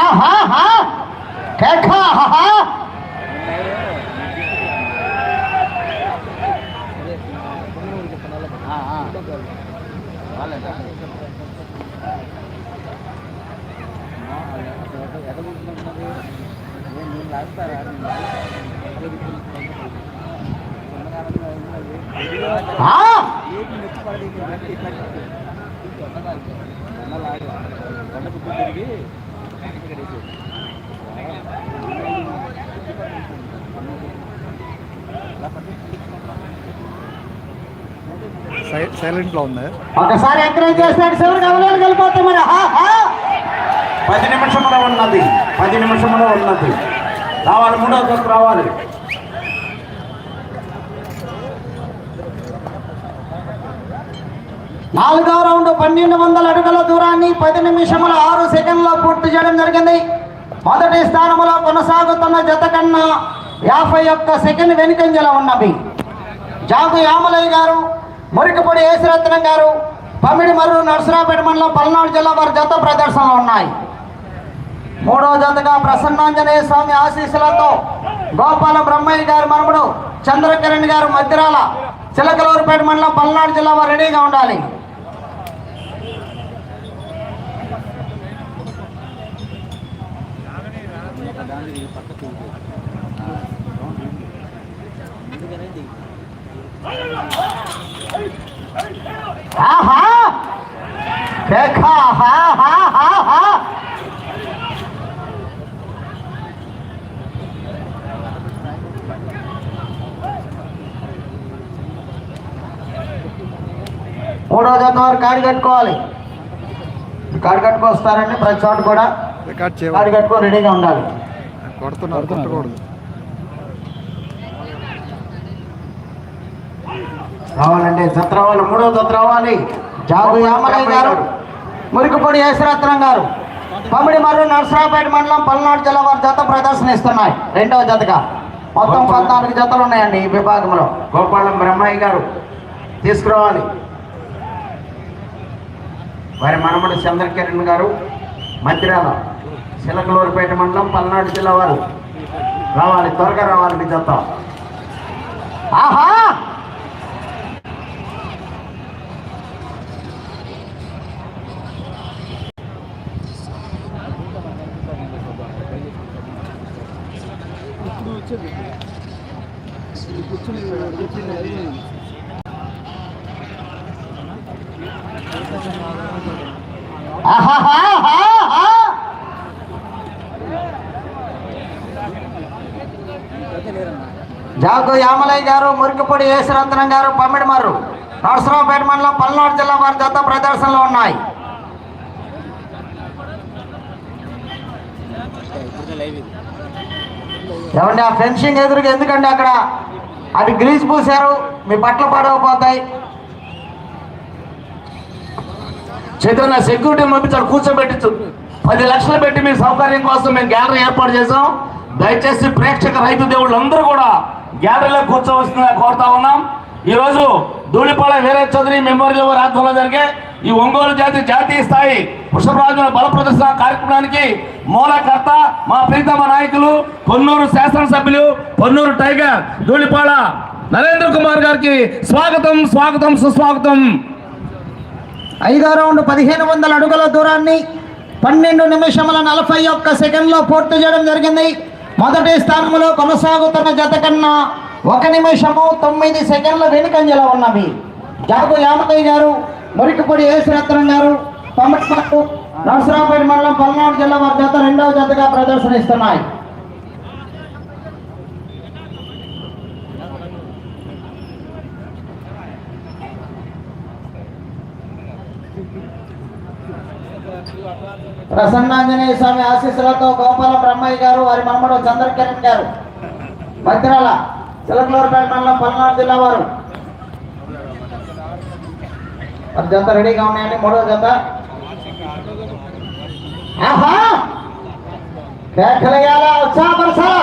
ఆహా హా కేఖా హా ఆ సైలెంట్లో ఉంది? ఒకసారి ఎంకరేజ్ చేస్తాడు శివుడు గమనాలు వెళ్ళిపోతే మరి. పది నిమిషములో ఉన్నది పది నిమిషములో ఉన్నది. రావాలి మూడో రావాలి. నాలుగో రౌండ్ పన్నెండు వందల అడుగుల దూరాన్ని పది నిమిషముల ఆరు సెకండ్లో పూర్తి చేయడం జరిగింది. మొదటి స్థానంలో కొనసాగుతున్న జత కన్నా యాభై ఒక్క సెకండ్ వెనుకంజలో ఉన్నవి జాగు యామలయ్య గారు మురికిపొడి ఏసురత్నం గారు పమిడి మర్రు నర్సరాపేట మండలం పల్నాడు జిల్లా వారి జత ప్రదర్శనలు ఉన్నాయి. మూడో జతగా ప్రసన్నాంజనేయ స్వామి ఆశీస్సులతో గోపాల బ్రహ్మయ్య గారు మనుముడు చంద్రకిరణ్ గారు మధ్యరాల చిలకలూరుపేట మండలం పల్నాడు జిల్లా వారు రెడీగా ఉండాలి. ఆహా! హా హా హా మూడో జత వారు కాడి కట్టుకోవాలి? కాడి కట్టుకొస్తారండి ప్రతి చోట కూడా. రికార్డ్ కాడి కట్టుకొని రెడీగా ఉండాలి. కొడుతున్నారు కొట్టకూడదు. రావాలండి జత రావాలి మూడో జత రావాలి జాగు గారు మురికిపొడి యేసరత్నం గారు. పమిడి మరియు నర్సరాపేట మండలం పల్నాడు జిల్లా వారి జత ప్రదర్శన ఇస్తున్నాయి రెండవ జతగా. మొత్తం పద్నాలుగు జతలు ఉన్నాయండి ఈ విభాగంలో. గోపాలం బ్రహ్మయ్య గారు తీసుకురావాలి. వారి మనమడు చంద్రకిరణ్ గారు మంత్రాల చిలకలూరుపేట మండలం పల్నాడు జిల్లా వారు. రావాలి త్వరగా రావాలి మీ జత. ఆహా! ఆహాహా! జాగు యామలయ్య గారు మురికిపొడి యేసరత్నం గారు పమ్మిడిమర్రు నరసరావుపేట మండలం పల్నాడు జిల్లా వారి జత ప్రదర్శనలో ఉన్నాయి. ఏమండి ఆ ఫెన్సింగ్ ఎదురుగా ఎందుకండి అక్కడ? అది గ్రీజ్ పూసారు మీ బట్టలు పడవపోతాయి చైతన్య సెక్యూరిటీ పంపించారు కూర్చోబెట్టించు. పది లక్షలు పెట్టి మీ సౌకర్యం కోసం మేము గ్యాలరీ ఏర్పాటు చేసాం దయచేసి ప్రేక్షక రైతు దేవుళ్ళు అందరూ కూడా గ్యాలరీలో కూర్చోవలసిందిగా కోరుతా ఉన్నాం. ఈరోజు రోజు ధూళిపాళ వీరే చౌదరి మెమోరియల్ వారి ఆధ్వర్యంలో జరిగే ఈ ఒంగోలు జాతి జాతీయ స్థాయి వృషభరాజుల బల ప్రదర్శన కార్యక్రమానికి మూలకర్త మా ప్రీతమ నాయకులు పొన్నూరు శాసనసభ్యులు పొన్నూరు టైగర్ ధూళిపాళ నరేంద్ర కుమార్ గారికి స్వాగతం స్వాగతం సుస్వాగతం. ఐదో రౌండ్ పదిహేను వందల అడుగుల దూరాన్ని పన్నెండు నిమిషముల నలభై ఒక్క సెకండ్లో పూర్తి చేయడం జరిగింది. మొదటి స్థానంలో కొనసాగుతున్న జత కన్నా ఒక నిమిషము తొమ్మిది సెకండ్ల వెనుకంజలో ఉన్నవి. జాగు యామతయ్య గారు మురికిపూడి ఏసురత్నం గారు పమ్మట్టు నరసరావుపేట మండలం పల్నాడు జిల్లా వారి జత రెండవ జతగా ప్రదర్శనిస్తున్నాయి. ప్రసన్నాంజనేయ స్వామి ఆశీస్సులతో గోపాల బ్రహ్మయ్య గారు వారి మనమడు చంద్రకిరణ్ గారు. భద్రాల చిలకలూరుపేట మండలం పల్నాడు జిల్లా వారు. వారి జత రెడీగా ఉన్నాయండి మూడో జత. ఆహా! కేకలయ్యాలా ఉత్సాహపరచాలా?